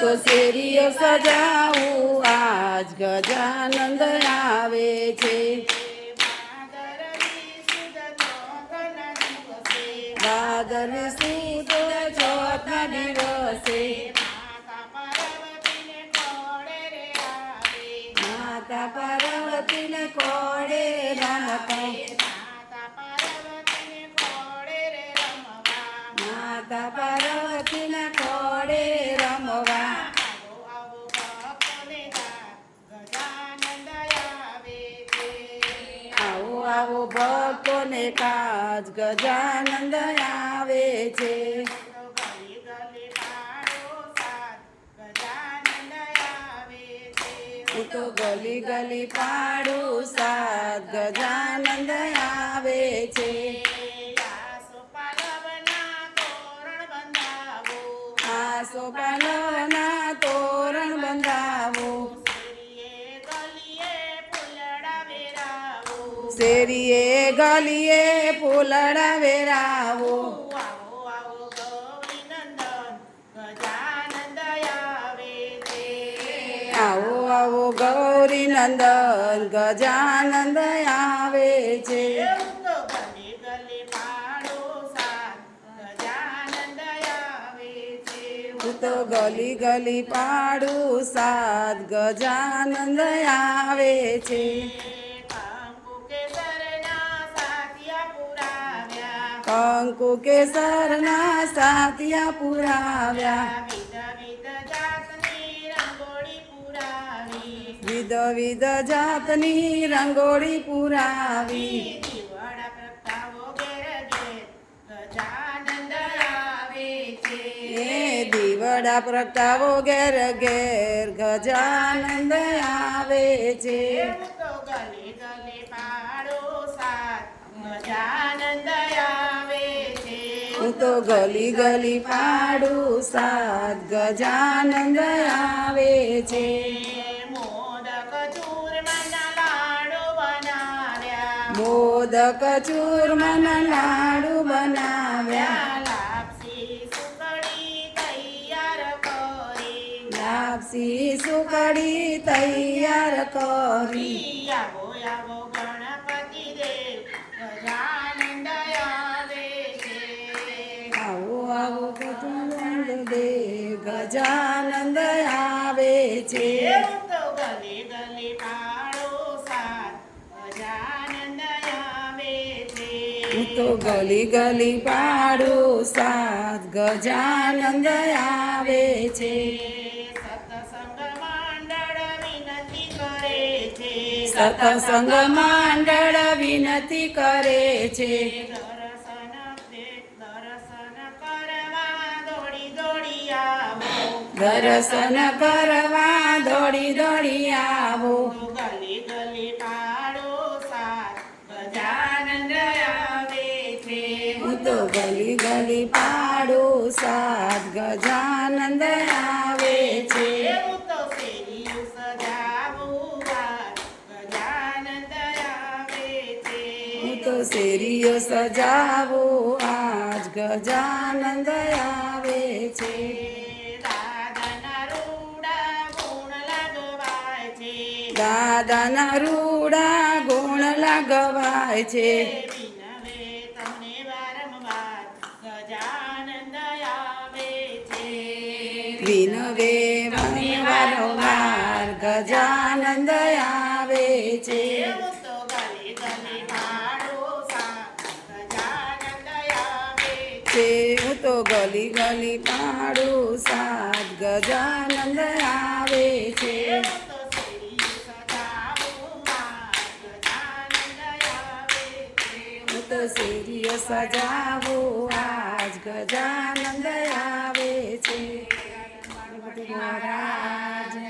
તો શેરીઓ સજાવું. આજ ગજાનંદ આવે છે. ભાદર સુદ ચોથના દિવસે. માતા પાર્વતીને કોડે રમતા માતા પાર્વતીને કોડે રમવા આવો ભક્તોને કાજ ગજાનંદ આવે છે. તો ગલી ગલી પાડું સાત ગજાનંદ આવે છે. આ શેરીએ ગલીએ ફૂલડા વેરાવો. આવો આવો, ગૌરી નંદન, ગજાનંદ આવે છે. તો ગલી ગલી પાડું સાત, ગજાનંદ આવે છે. કંકુ કેસરના સાતિયા પુરાવ્યા. વિધ વિધ જાતની રંગોળી પુરાવી. દીવડા પ્રગટાવો ઘેર ઘેર ગજાનંદ આવે છે. હું તો ગલી ગલી પાડું સાત ગજાનંદ આવે છે. મોદક ચૂરમન લાડુ બનાવ્યા. લાપસી સુકડી તૈયાર કરી આવો આવો ગણપતિ દેવ ગજાનંદ આવે છે આવો ગજાનંદ દેવ ગજાનંદ આવે છે. તો ગલી ગલી પાડો સાત ગજાનંદ આવે છે. હું તો ગલી ગલી પાડું સાત ગજાનંદ આવે છે. સત્સંગ મંડળ વિનંતી કરે છે. દર્શન કરવા દોડી દોડી આવો. ગલી ગલી પાડો સાત ગજાનંદ આવે છે હું તો ગલી ગલી પાડો સાત ગજાનંદ આવે છે. એવું તો શેરીયું સજાવું ગજાનંદ આવે છે. હું તો શેરીઓ સજાવો આજ ગજાનંદ આવે છે દાદાના રૂડા ગુણ લાગવાય છે દાદાના રૂડા ગુણ લાગવાય છે. વિનવે મને વારંવાર ગજાનંદ આવે છે. હું તો ગલી ગલી પાડું સાત ગજાનંદ આવે છે એવું તો શેરીયું સજાવું વાર ગજાનંદ આવે છે શેરીઓ સજાવું. આજ ગજાનંદ આવે છે. મહારાજ.